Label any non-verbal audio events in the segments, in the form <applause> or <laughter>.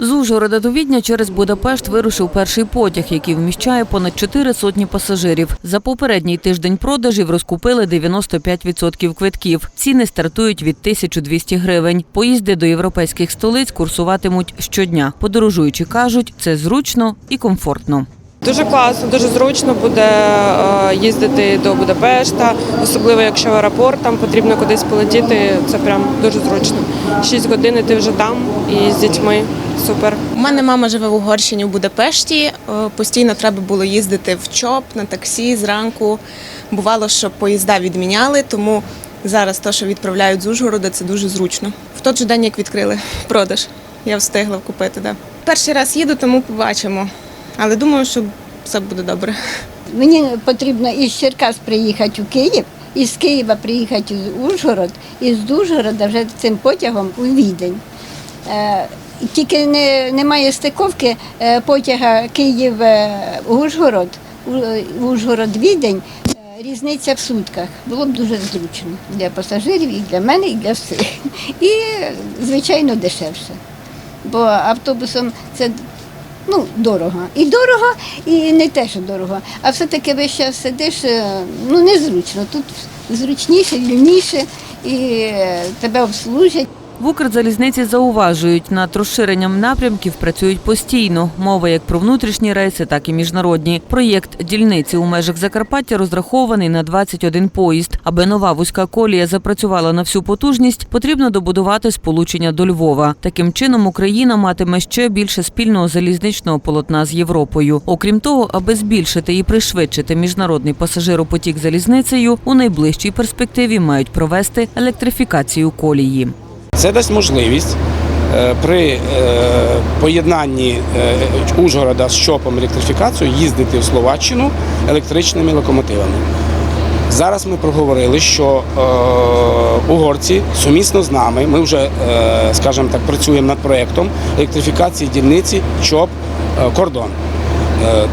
З Ужгорода до Відня через Будапешт вирушив перший потяг, який вміщає понад чотири сотні пасажирів. За попередній тиждень продажів розкупили 95% квитків. Ціни стартують від 1200 гривень. Поїзди до європейських столиць курсуватимуть щодня. Подорожуючі кажуть, це зручно і комфортно. Дуже класно, дуже зручно буде е, їздити до Будапешта, особливо якщо в аеропорт там потрібно кудись полетіти. Це прям дуже зручно. Шість годин ти вже там і з дітьми. Супер. У мене мама живе в Угорщині в Будапешті. Е, Постійно треба було їздити в ЧОП на таксі зранку. Бувало, що поїзда відміняли, тому зараз те, що відправляють з Ужгорода, це дуже зручно. В той же день, як відкрили продаж, я встигла купити. Да. Перший раз їду, тому побачимо. Але думаю, що все буде добре. Мені потрібно із Черкас приїхати у Київ, із Києва приїхати в Ужгород, і з Ужгорода вже цим потягом у Відень. Е, Тільки не, немає стиковки е, потяга Київ-Ужгород, Ужгород-Відень. Е, Різниця в сутках. Було б дуже зручно для пасажирів, і для мене, і для всіх. <laughs> І, звичайно, дешевше. Бо автобусом це ну, дорого. І дорого, і не те, що дорого. А все-таки весь час сидиш, е, ну незручно. Тут зручніше, вільніше, і е, тебе обслужать. В Укрзалізниці зауважують, над розширенням напрямків працюють постійно. Мова як про внутрішні рейси, так і міжнародні. Проєкт дільниці у межах Закарпаття розрахований на 21 поїзд. Аби нова вузька колія запрацювала на всю потужність, потрібно добудувати сполучення до Львова. Таким чином Україна матиме ще більше спільного залізничного полотна з Європою. Окрім того, аби збільшити і пришвидшити міжнародний пасажиропотік залізницею, у найближчій перспективі мають провести електрифікацію колії. Це дасть можливість е, при е, поєднанні е, Ужгорода з ЧОПом електрифікацією їздити в Словаччину електричними локомотивами. Зараз ми проговорили, що угорці сумісно з нами, ми вже, скажімо так, працюємо над проєктом електрифікації дільниці ЧОП кордон.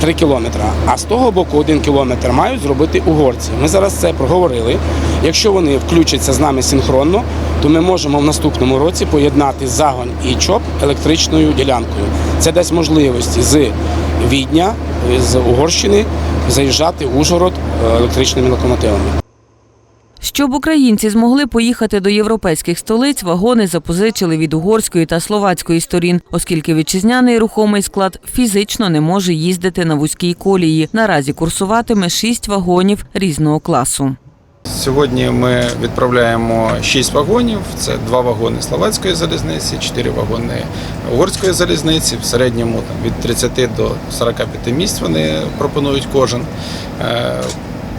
3 кілометри, а з того боку 1 кілометр мають зробити угорці. Ми зараз це проговорили. Якщо вони включаться з нами синхронно, то ми можемо в наступному році поєднати загонь і ЧОП електричною ділянкою. Це дасть можливості з Відня, з Угорщини заїжджати в Ужгород е, електричними локомотивами. Щоб українці змогли поїхати до європейських столиць, вагони запозичили від угорської та словацької сторін, оскільки вітчизняний рухомий склад фізично не може їздити на вузькій колії. Наразі курсуватиме шість вагонів різного класу. Сьогодні ми відправляємо 6 вагонів. Це два вагони словацької залізниці, 4 вагони угорської залізниці. В середньому там, від 30 до 45 місць вони пропонують кожен.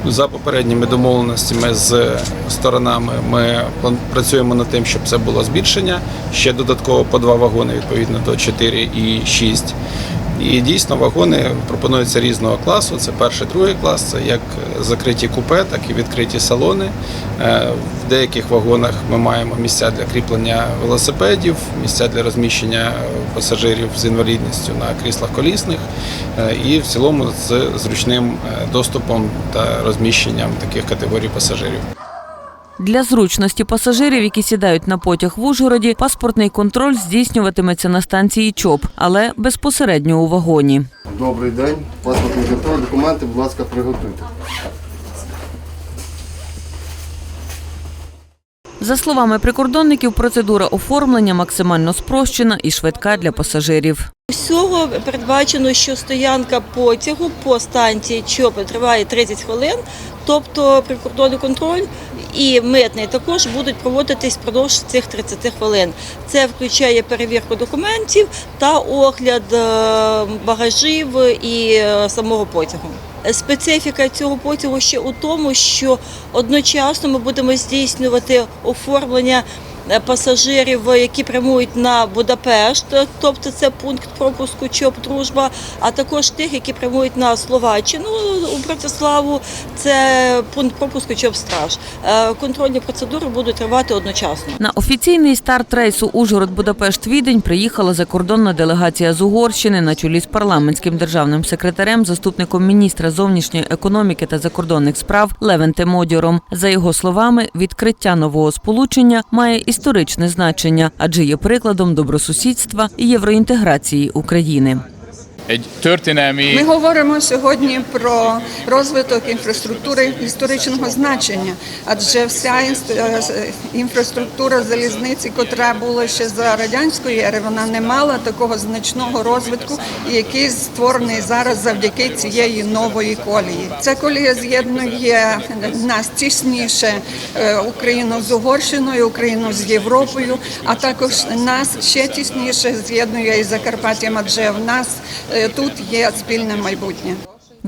За попередніми домовленостями з сторонами ми працюємо над тим, щоб це було збільшення. Ще додатково по два вагони, відповідно до 4 і 6. І дійсно вагони пропонуються різного класу. Це перший, другий клас, це як закриті купе, так і відкриті салони. Е, В деяких вагонах ми маємо місця для кріплення велосипедів, місця для розміщення пасажирів з інвалідністю на кріслах колісних, е, і в цілому з зручним е, доступом та розміщенням таких категорій пасажирів. Для зручності пасажирів, які сідають на потяг в Ужгороді, паспортний контроль здійснюватиметься на станції ЧОП, але безпосередньо у вагоні. Добрий день. Паспортний контроль, документи, будь ласка, приготуйте. За словами прикордонників, процедура оформлення максимально спрощена і швидка для пасажирів. Всього передбачено, що стоянка потягу по станції ЧОПи триває 30 хвилин, тобто прикордонний контроль і митний також будуть проводитись впродовж цих 30 хвилин. Це включає перевірку документів та огляд е, багажів і е, самого потягу. Специфіка цього потягу ще у тому, що одночасно ми будемо здійснювати оформлення пасажирів, які прямують на Будапешт, тобто це пункт пропуску ЧОП Дружба, а також тих, які прямують на Словаччину у Братиславу, це пункт пропуску ЧОП Страж. Е, Контрольні процедури будуть тривати одночасно. На офіційний старт рейсу Ужгород-Будапешт-Відень приїхала закордонна делегація з Угорщини на чолі з парламентським державним секретарем, заступником міністра зовнішньої економіки та закордонних справ Левентем Модьором. За його словами, відкриття нового сполучення має історичний історичне значення, адже є прикладом добросусідства і євроінтеграції України. Ми говоримо сьогодні про розвиток інфраструктури історичного значення, адже вся е, інфраструктура залізниці, котра була ще за радянської ери, вона не мала такого значного розвитку, який створений зараз завдяки цієї нової колії. Ця колія з'єднує нас тісніше е, Україну з Угорщиною, Україну з Європою, а також нас ще тісніше з'єднує із Закарпаттям, адже в нас е, тут є спільне майбутнє.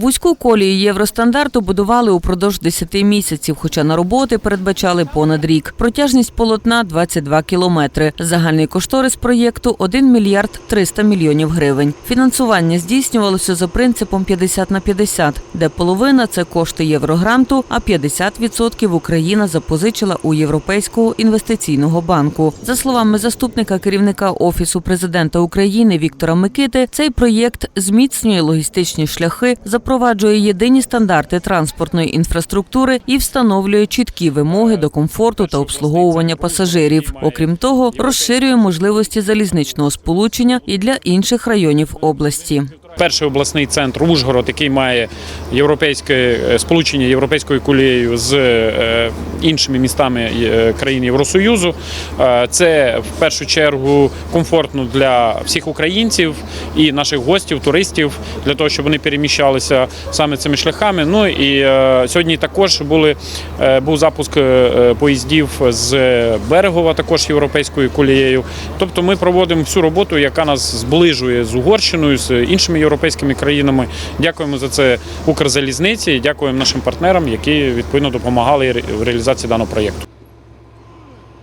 Вузьку колію євростандарту будували упродовж 10 місяців, хоча на роботи передбачали понад рік. Протяжність полотна 22 кілометри. Загальний кошторис проєкту 1 мільярд 300 мільйонів гривень. Фінансування здійснювалося за принципом 50 на 50, де половина це кошти єврогранту, а 50% Україна запозичила у Європейського інвестиційного банку. За словами заступника керівника офісу президента України Віктора Микити, цей проєкт зміцнює логістичні шляхи, запроваджує єдині стандарти транспортної інфраструктури і встановлює чіткі вимоги до комфорту та обслуговування пасажирів. Окрім того, розширює можливості залізничного сполучення і для інших районів області. Перший обласний центр Ужгород, який має європейське е, сполучення європейською колією з е, іншими містами е, країн Євросоюзу. Це в першу чергу комфортно для всіх українців і наших гостів, туристів, для того, щоб вони переміщалися саме цими шляхами. Ну і сьогодні також були був запуск поїздів з Берегова, також європейською колією. Тобто ми проводимо всю роботу, яка нас зближує з Угорщиною, з іншими європейськими країнами. Дякуємо за це Укрзалізниці. Дякуємо нашим партнерам, які відповідно допомагали в реалізації даного проєкту.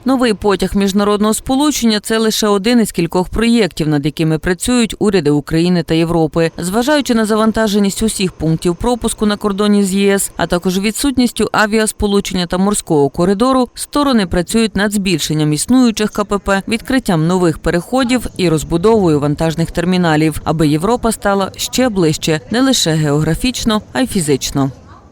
Новий потяг міжнародного сполучення це лише один із кількох проєктів, над якими працюють уряди України та Європи. Зважаючи на завантаженість усіх пунктів пропуску на кордоні з ЄС, а також відсутністю авіасполучення та морського коридору, сторони працюють над збільшенням існуючих КПП, відкриттям нових переходів і розбудовою вантажних терміналів, аби Європа стала ще ближче не лише географічно, а й фізично.